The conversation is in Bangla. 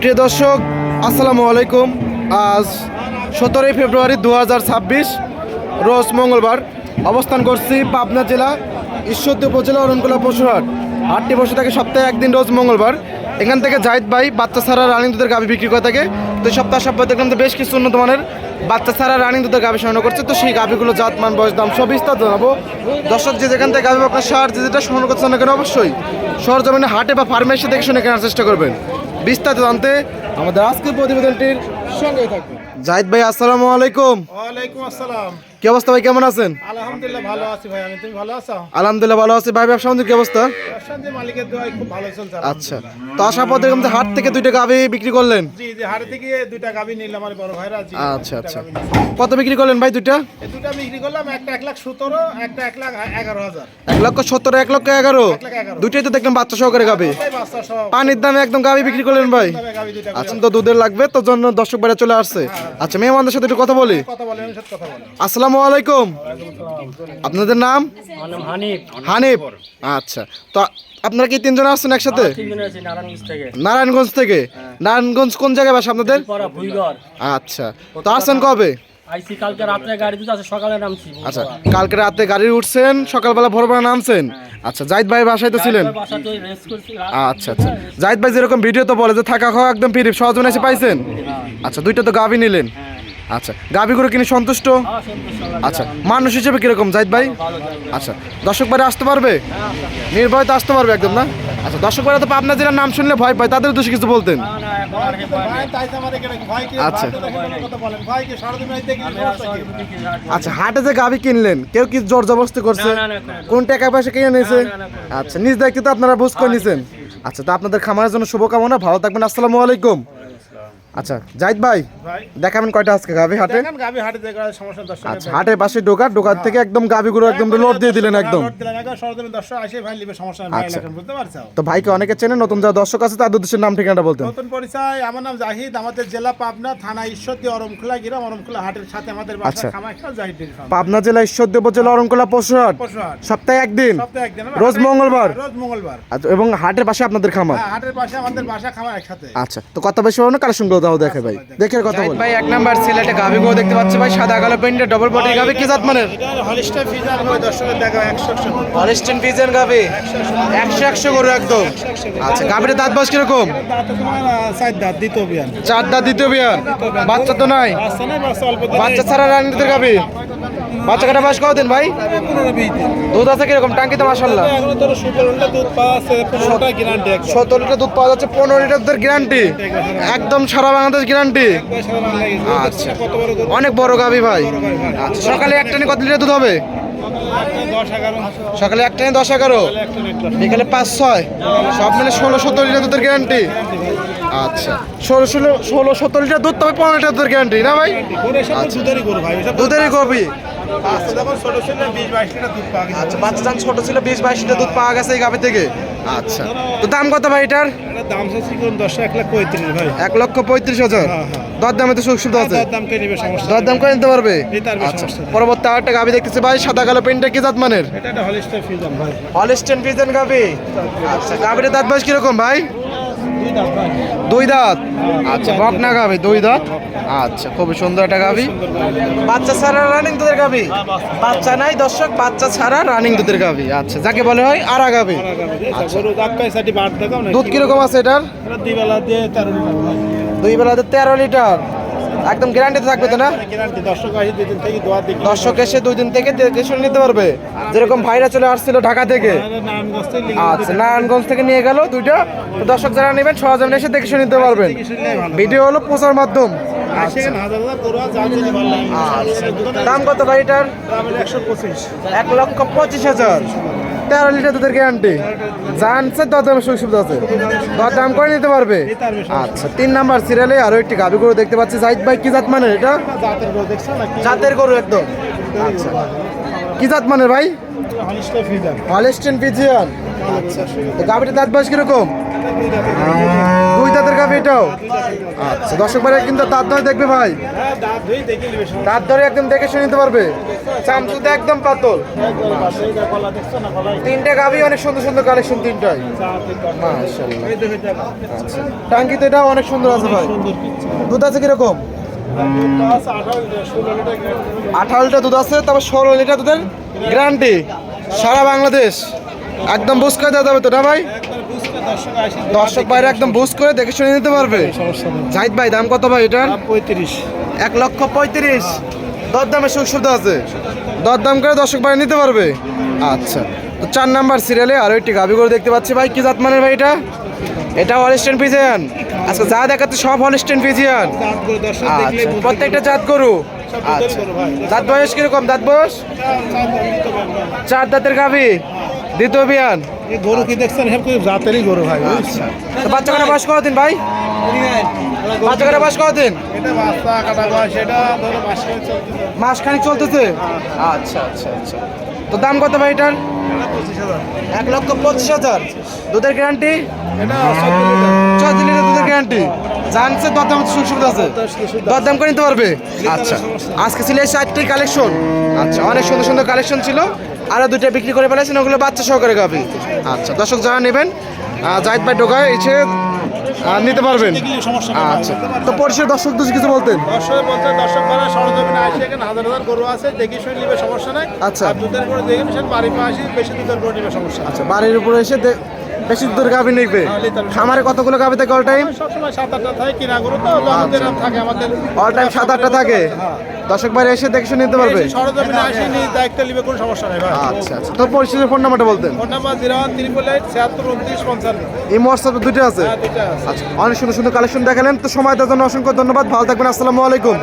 প্রিয় দর্শক, আসসালামু আলাইকুম। আজ সতেরোই ফেব্রুয়ারি দু হাজার ছাব্বিশ, রোজ মঙ্গলবার। অবস্থান করছি পাবনা জেলা, ঈশ্বরদী উপজেলা, অরণকুলা পশুরহাট। আটটি বসে থাকে সপ্তাহে একদিন রোজ মঙ্গলবার। এখান থেকে জাহিদ ভাই বাচ্চা ছাড়া রানিং দুধের গাভি বিক্রি করে থাকে। তো সপ্তাহ সপ্তাহে দেখলাম তো বেশ কিছু উন্নত মানের বাচ্চা ছাড়া রানিং দুধের গাভি সংগ্রহ করছে। তো সেই গাভিগুলো জাত মান, বয়স, দাম সব বিস্তার জানাব। দর্শক, যে যেখান থেকে গাভি আপনার সার, যে যেটা সংগ্রহ করছে না কেন, অবশ্যই সরজমিনে হাটে বা ফার্মে এসে দেখে শুনে কেনার চেষ্টা করবেন। বিস্তারিত জানতে আমাদের আজকের প্রতিবেদনটির সঙ্গে থাকবে জাহিদ ভাই আসসালামু আলাইকুম। ওয়ালাইকুম আসসালাম। কি অবস্থা ভাই কেমন আছেন? আলহামদুলিল্লাহ ভালো আছি ভাই আমি তুমি ভালো আছো? আলহামদুলিল্লাহ ভালো আছি। ভাই ব্যবসা কি অবস্থা? মালিকের দোয়াই খুব ভালো চলছে আচ্ছা। তো পর দেখলাম হাট থেকে দুইটা গাভি বিক্রি করলেন? জি জি হাড়ে থেকে দুইটা গাবি নিলাম আমার বড় ভাইরা জি আচ্ছা আচ্ছা। কত বিক্রি করলেন ভাই দুইটা? এই দুটা বিক্রি করলাম একটা এক লাখ সতেরো একটা এক লাখ এগারো হাজার। এক লক্ষ সত্তর এক লক্ষ এগারো? লাখ এগারো। দুইটাই তো দেখলাম বাচ্চা সহকারে সব পানির দামে একদম গাভি বিক্রি করলেন ভাই। আচ্ছা তো দুধের লাগবে তো জন্য দর্শক বাইরে চলে আসছে। আচ্ছা মেহমানদের সাথে একটু কথা বলি। কথা বলে আমি সাথে কথা আসসালামু আলাইকুম। আপনাদের নাম? হানিফ। হানিফ। আচ্ছা। তো আপনারা কি তিনজন আসছেন একসাথে? নারায়ণগঞ্জ থেকে। নারায়ণগঞ্জ কোন জায়গায় বাসা আপনাদের? আচ্ছা। তো আসছেন কবে? কালকে রাত্রে গাড়ি সকালে নামছি। আচ্ছা কালকে রাতে গাড়ি উঠছেন সকালবেলা ভোরবেলা নামছেন? আচ্ছা জাহিদ ভাই বাসায় তো ছিলেন? আচ্ছা আচ্ছা। জাহিদ ভাই যেরকম ভিডিও তো বলে যে থাকা খাওয়া একদম ফ্রি সহজন এসে পাইছেন? আচ্ছা দুইটা তো গাভি নিলেন। আচ্ছা গাভিগুলো কিনে সন্তুষ্ট? হ্যাঁ। আচ্ছা মানুষ হিসেবে কীরকম জাহিদ ভাই? আচ্ছা দর্শক বাড়ি আসতে পারবে? নির্ভয় তো আসতে পারবে একদম না? আচ্ছা দর্শক বাড়ি তো পাবনা জেলার নাম শুনলে ভয় পায় তাদের উদ্দেশ্যে কিছু বলতেন। আচ্ছা। আচ্ছা হাটে যে গাভি কিনলেন কেউ কি জোর জবরদস্তি করছে? কোনো- টাকা পয়সা কিনে নিয়েছে? আচ্ছা নিজ দায়িত্ব তো আপনারা বুঝ করে নিয়েছেন আচ্ছা তো আপনাদের খামারের জন্য শুভকামনা ভালো থাকবেন আসসালামু আলাইকুম। আচ্ছা জাহিদ ভাই দেখাবেন কয়টা আজকে গাভি হাটে? আচ্ছা হাটের পাশে ঢোকা ঢোকার থেকে একদম গাভিগুলো একদম লোড দিয়ে দিলেন একদম। আচ্ছা। তো ভাইকে অনেকে চেনে নতুন যারা দর্শক আছে তাদের উদ্দেশ্যে নাম ঠিকানাটা বলতেন। নতুন পরিচয় আমার নাম জাহিদ আমাদের জেলা পাবনা থানা ঈশ্বরদী অরমখোলা গ্রাম অরমখোলা হাটের সাথে আমাদের আচ্ছা। বাসা জাহিদ পাবনা জেলা ঈশ্বরদী উপজেলা অরঙ্কলা পশুহাট। সপ্তাহে একদিন। রোজ মঙ্গলবার। রোজ মঙ্গলবার। আচ্ছা এবং হাটের পাশে আপনাদের খামার? হ্যাঁ, হাটের পাশে আমাদের বাসা খামার একসাথে। আচ্ছা তো কথা বেশি কালেকশনগুলো দাও দেখে ভাই। দেখে কথা বল। ভাই এক নাম্বার সিলেটে গাভি গো দেখতে পাচ্ছি ভাই সাদা কালো পেন্টে ডবল বডি গাবি কি জাত মানের? এটা হলিস্টার ফিজার হয়ে দর্শকের দেখা একশো একশো হলিস্টিন ফিজেন গাভি? একশো একশো গরু একদম। আচ্ছা গাবির দাঁত বয়স কীরকম? রকম চার দাঁত দ্বিতীয় বিয়ান। চার দাঁত দ্বিতীয় বিয়ার বাচ্চা তো নাই? বাচ্চা নাই বাচ্চা অল্প বাচ্চা ছাড়া রানীদের গাভি? বাচ্চা কাটা বয়স কদিন ভাই? দুধ আছে কীরকম? টাঙ্কিতে মাসাল্লাহ সতেরো লিটার দুধ পাওয়া যাচ্ছে পনেরো লিটার দুধের গ্যারান্টি একদম সারা বাংলাদেশ গ্যারান্টি আচ্ছা। অনেক বড় গাভি ভাই। আচ্ছা সকালে একটা নিয়ে কত লিটার দুধ হবে? সকালে একটা নিয়ে দশ এগারো। বিকালে পাঁচ ছয়। সব মিলে ষোলো সতেরো লিটার দুধের গ্যারান্টি আচ্ছা। ষোলো ষোলো ষোলো সতেরো লিটার দুধ তবে পনেরো লিটার দুধের গ্যারান্টি না ভাই? দুধেরই গরু। দুধেরই গভি বাচ্চা যখন ছোট ছিল বিশ বাইশ লিটার দুধ পাওয়া গেছে। আচ্ছা যান ছোট ছিল বিশ বাইশ দুধ পাওয়া গেছে এই গাভি থেকে? আচ্ছা। তো দাম কত ভাই এটার? দাম দশ এক লাখ পঁয়ত্রিশ ভাই। এক লক্ষ পঁয়ত্রিশ হাজার? হ্যাঁ, হ্যাঁ। দর দামে তো সুযোগ সুবিধা আছে দর দাম করে নিতে পারবে? আচ্ছা। পরবর্তী আরেকটা গাভি দেখতেছি ভাই সাদা কালো পেন্টটা কি জাত মানের? এটা একটা হলিস্টার ফিজান গাভি। আচ্ছা গাভির দাঁত বয়স কীরকম ভাই? দুই দাঁত আচ্ছা বকনা গাভি দুই দাঁত? আচ্ছা খুবই সুন্দর একটা গাভি। বাচ্চা ছাড়া রানিং দুধের গাভি? বাচ্চা। নাই দর্শক বাচ্চা ছাড়া রানিং দুধের গাভি। আচ্ছা যাকে বলে হয় আরা দেখাও না দুধ কীরকম আছে এটার? এটা দুই বেলা দিয়ে তেরো লিটার। দুই বেলাতে তেরো লিটার। একদম গ্যারান্টি থাকবে তো না? গ্যারান্টি দর্শক আসি দুই দিন থেকে দোয়া দেখি দর্শক এসে দুই দিন থেকে দেখে শুনে নিতে পারবে। যেরকম ভাইরা চলে আসছিল ঢাকা থেকে। নারায়ণগঞ্জ থেকে আচ্ছা নারায়ণগঞ্জ থেকে নিয়ে গেল দুইটা। তো দর্শক যারা নেবেন সহজে এসে দেখে শুনে নিতে পারবেন। ভিডিও হলো প্রচার মাধ্যম। লাগে আচ্ছা। দাম কত ভাই এটার? একশো পঁচিশ। এক লক্ষ পঁচিশ হাজার। তেরো লিটার দুধের গ্যারান্টি জানছে দর দামের সুযোগ সুবিধা আছে। দর দাম করে নিতে পারবে। আচ্ছা তিন নাম্বার সিরিয়ালে আরও একটি গাভি গরু দেখতে পাচ্ছি। জাহিদ ভাই কি জাত মানের এটা? জাতের গরু একদম। আচ্ছা। কি জাত মানের ভাই? হলিস্টেন ফিজার পিজিয়ান আচ্ছা। তো দাঁত বাস কীরকম? দুই দাঁতের এটাও? আচ্ছা কিন্তু ধরে দেখবে ভাই। ধরে দেখে শুনে নিতে পারবে। চামচুতে একদম পাতল। তিনটে অনেক সুন্দর সুন্দর কালেকশন তিনটাই। চাপ এই দেখো। মাশাআল্লাহ। এই দেখো, এই দেখো। আচ্ছা টাঙ্কি তো এটাও অনেক সুন্দর আছে ভাই। দুধ আছে কীরকম? আঠারো লিটার, দুধ আছে তারপর ষোলো লিটার দুধের গ্যারান্টি সারা বাংলাদেশ। একদম বুঝ করে দেওয়া যাবে তো না ভাই? দর্শক বাইরে একদম বুঝ করে দেখে শুনে নিতে পারবে। জাহিদ ভাই দাম কত ভাই এটার? পঁয়ত্রিশ। এক লক্ষ পঁয়ত্রিশ। দর দামের সুযোগ সুবিধা আছে। দর দাম করে দর্শক বাইরে নিতে পারবে। আচ্ছা তো চার নাম্বার সিরিয়ালে আরও একটি গাভি করে দেখতে পাচ্ছি ভাই। কি জাত মানের ভাই এটা? এটা হলিস্টেন পিজিয়ান আজকে যা দেখাচ্ছে সব হলিস্টেন দাঁত আচ্ছা প্রত্যেকটা জাত গরু। আচ্ছা দাঁত বয়স কীরকম? দাঁত বয়স? চার দাঁতের গাভি দ্বিতীয় বিয়ান এই গরু কি দেখছেন? হেব কি জাতেরই গরু ভাই আচ্ছা। বাচ্চা কাটা বয়স কতদিন ভাই? বাচ্চা কাটা বয়স কতদিন মাসে খানিক চলতেছে। আচ্ছা আচ্ছা আচ্ছা। তো দাম কত ভাই এটার? এটা এক লক্ষ পঁচিশ হাজার। দুধের গ্যারান্টি লিটার। লিটার দুধের গ্যারান্টি জানছে দরদাম সুবিধা আছে। দরদাম করে নিতে পারবে? আচ্ছা। আজকে ছিল এই চারটি কালেকশন। আচ্ছা অনেক সুন্দর সুন্দর কালেকশন ছিল। আরও দুইটা বিক্রি করে ফেলেছেন ওগুলো বাচ্চা সহকারে গাবি। আচ্ছা দর্শক যারা নেবেন জাহিদ ভাই ঢোকায় এসে নিতে পারবেন। আচ্ছা তো পরিষের দর্শক দুজন কিছু বলতেন? দর্শক বলতে দর্শক সরজমিনে আসে এখানে হাজার হাজার গরু আছে দেখি শুনে নিবে সমস্যা নাই। আচ্ছা। আর দুধের গরু দেখে মিশন বাড়ি বেশি দুধের গরু নিবে সমস্যা আচ্ছা বাড়ির উপরে এসে বেশি দূর গাভী নিবে? খামারে কতগুলো গাভী থাকে অল টাইম সবসময় সাত আটটা থাকে কিনা গরু তো লঙ্গের থাকে আমাদের। অল টাইম সাত আটটা থাকে? দর্শক বাইরে এসে দেখে শুনে নিতে পারবে? দায়িত্ব নিবে কোনো সমস্যা নেই আচ্ছা আচ্ছা। তো পরিষের ফোন নাম্বারটা বলতেন। Phone number zero one triple eight ছিয়াত্তর উনত্রিশ পঞ্চান্ন। এই হোয়াটসঅ্যাপ দুটো আছে? হ্যাঁ আছে। আচ্ছা অনেক সুন্দর সুন্দর কালেকশন দেখালেন। তো সময় দেওয়ার জন্য অসংখ্য ধন্যবাদ। ভালো থাকবেন। আসসালামু আলাইকুম।